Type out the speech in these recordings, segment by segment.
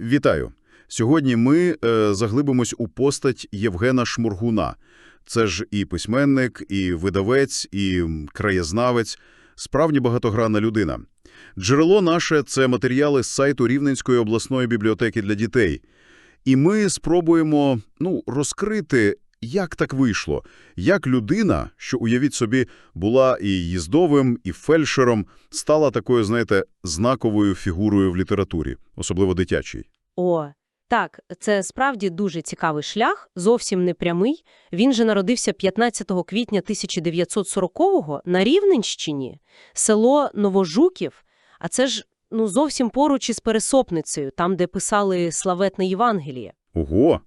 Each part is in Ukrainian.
Вітаю! Сьогодні ми е, заглибимось у постать Євгена Шмургуна. Це ж і письменник, і видавець, і краєзнавець, справді багатогранна людина. Джерело наше – це матеріали з сайту Рівненської обласної бібліотеки для дітей. І ми спробуємо ну, розкрити, як так вийшло, як людина, що, уявіть собі, була і їздовим, і фельдшером, стала такою, знаєте, знаковою фігурою в літературі, особливо дитячій. О, так, це справді дуже цікавий шлях, зовсім не прямий. Він же народився 15 квітня 1940-го на Рівненщині, село Новожуків, а це ж ну зовсім поруч із Пересопницею, там, де писали славетне Євангеліє. Ого!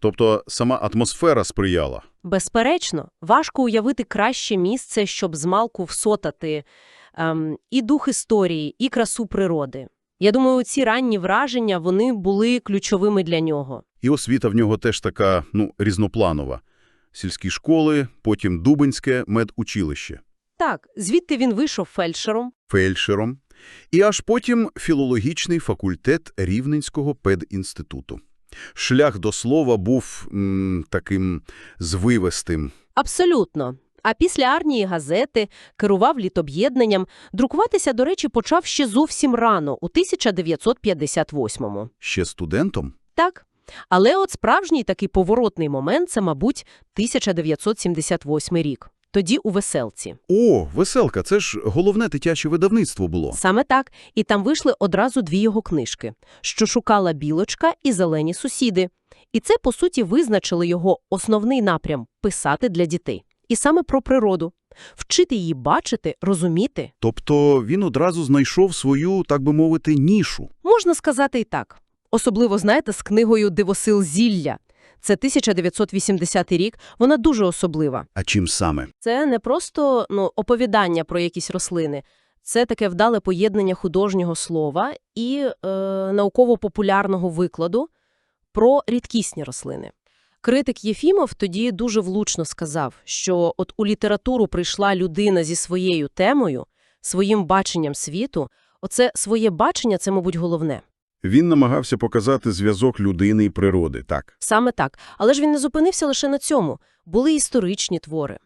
Тобто сама атмосфера сприяла. Безперечно, важко уявити краще місце, щоб змалку всотати ем, і дух історії, і красу природи. Я думаю, ці ранні враження, вони були ключовими для нього. І освіта в нього теж така, ну, різнопланова. Сільські школи, потім Дубинське медучилище, Так, звідти він вийшов фельдшером. фельдшером, і аж потім філологічний факультет Рівненського педінституту. Шлях до слова був м, таким звивестим. Абсолютно. А після армії газети керував літоб'єднанням. Друкуватися, до речі, почав ще зовсім рано, у 1958-му. Ще студентом? Так. Але от справжній такий поворотний момент – це, мабуть, 1978 рік. Тоді у «Веселці». О, веселка, це ж головне дитяче видавництво було. Саме так. І там вийшли одразу дві його книжки «Що шукала білочка» і «Зелені сусіди». І це, по суті, визначило його основний напрям – писати для дітей. І саме про природу. Вчити її бачити, розуміти. Тобто він одразу знайшов свою, так би мовити, нішу. Можна сказати і так. Особливо, знаєте, з книгою «Дивосил зілля». Це 1980 рік, вона дуже особлива. А чим саме? Це не просто ну, оповідання про якісь рослини. Це таке вдале поєднання художнього слова і е, науково-популярного викладу про рідкісні рослини. Критик Єфімов тоді дуже влучно сказав, що от у літературу прийшла людина зі своєю темою, своїм баченням світу. Оце своє бачення – це, мабуть, головне. Він намагався показати зв'язок людини і природи, так. Саме так. Але ж він не зупинився лише на цьому. Були історичні твори.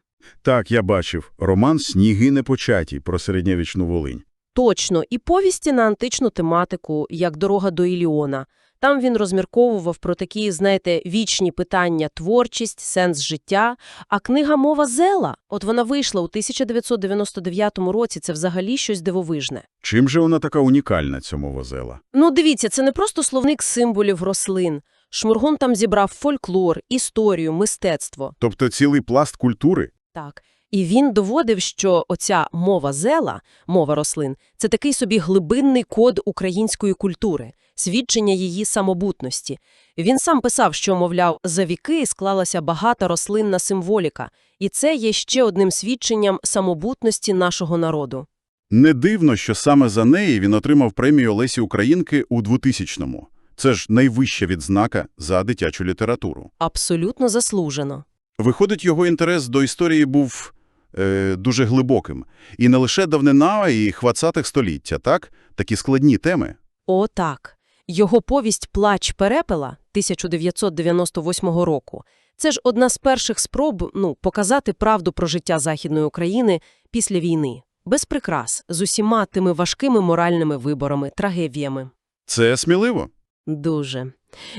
Так, я бачив. Роман «Сніги непочаті» про середньовічну Волинь. Точно, і повісті на античну тематику, як «Дорога до Іліона». Там він розмірковував про такі, знаєте, вічні питання – творчість, сенс життя. А книга «Мова Зела» – от вона вийшла у 1999 році, це взагалі щось дивовижне. Чим же вона така унікальна, цьому возела? Ну, дивіться, це не просто словник символів рослин. Шмургун там зібрав фольклор, історію, мистецтво. Тобто цілий пласт культури? Так. І він доводив, що оця мова зела, мова рослин, це такий собі глибинний код української культури, свідчення її самобутності. Він сам писав, що, мовляв, за віки склалася багата рослинна символіка, і це є ще одним свідченням самобутності нашого народу. Не дивно, що саме за неї він отримав премію Лесі Українки у 2000-му. Це ж найвища відзнака за дитячу літературу. Абсолютно заслужено. Виходить, його інтерес до історії був е, дуже глибоким. І не лише давнина і хвацатих століття, так? Такі складні теми. О, так. Його повість «Плач перепела» 1998 року – це ж одна з перших спроб ну, показати правду про життя Західної України після війни. Без прикрас, з усіма тими важкими моральними виборами, трагедіями. Це сміливо. Дуже.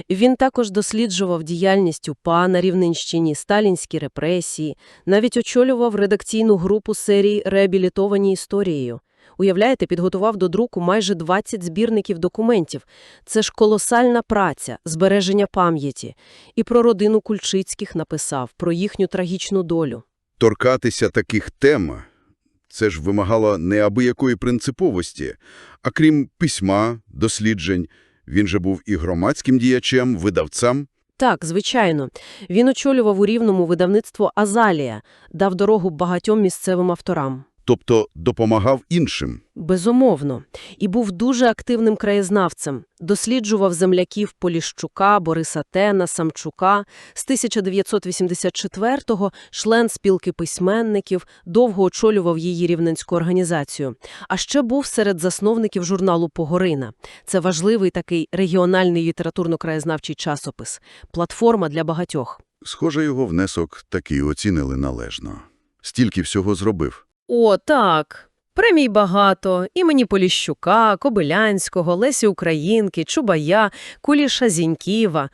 Він також досліджував діяльність УПА на Рівненщині, сталінські репресії, навіть очолював редакційну групу серії «Реабілітовані історією». Уявляєте, підготував до друку майже 20 збірників документів. Це ж колосальна праця, збереження пам'яті. І про родину Кульчицьких написав, про їхню трагічну долю. Торкатися таких тем – це ж вимагало неабиякої принциповості. А крім письма, досліджень, він же був і громадським діячем, видавцем. Так, звичайно. Він очолював у Рівному видавництво «Азалія», дав дорогу багатьом місцевим авторам. Тобто допомагав іншим. Безумовно. І був дуже активним краєзнавцем. Досліджував земляків Поліщука, Бориса Тена, Самчука. З 1984-го член спілки письменників, довго очолював її рівненську організацію. А ще був серед засновників журналу «Погорина». Це важливий такий регіональний літературно-краєзнавчий часопис. Платформа для багатьох. Схоже, його внесок таки оцінили належно. Стільки всього зробив. О, так. Премій багато. Імені Поліщука, Кобилянського, Лесі Українки, Чубая, Куліша Зіньківа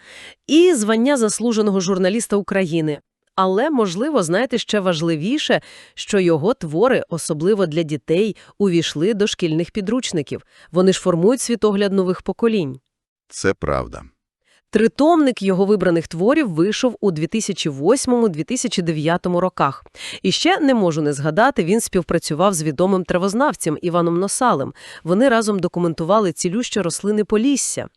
і звання заслуженого журналіста України. Але, можливо, знаєте, ще важливіше, що його твори, особливо для дітей, увійшли до шкільних підручників. Вони ж формують світогляд нових поколінь. Це правда. Тритомник його вибраних творів вийшов у 2008-2009 роках. І ще не можу не згадати, він співпрацював з відомим травознавцем Іваном Носалем. Вони разом документували цілющі рослини Полісся.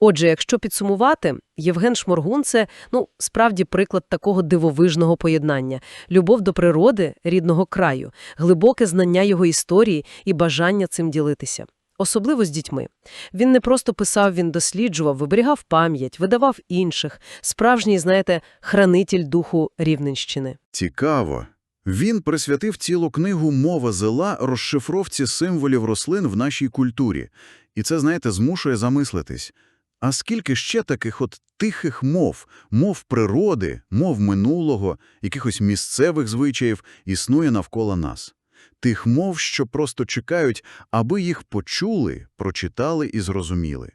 Отже, якщо підсумувати, Євген Шморгун – це, ну, справді приклад такого дивовижного поєднання. Любов до природи, рідного краю, глибоке знання його історії і бажання цим ділитися. Особливо з дітьми. Він не просто писав, він досліджував, виберігав пам'ять, видавав інших. Справжній, знаєте, хранитель духу Рівненщини. Цікаво. Він присвятив цілу книгу «Мова зела» розшифровці символів рослин в нашій культурі. І це, знаєте, змушує замислитись. А скільки ще таких от тихих мов, мов природи, мов минулого, якихось місцевих звичаїв існує навколо нас? Тих мов, що просто чекають, аби їх почули, прочитали і зрозуміли.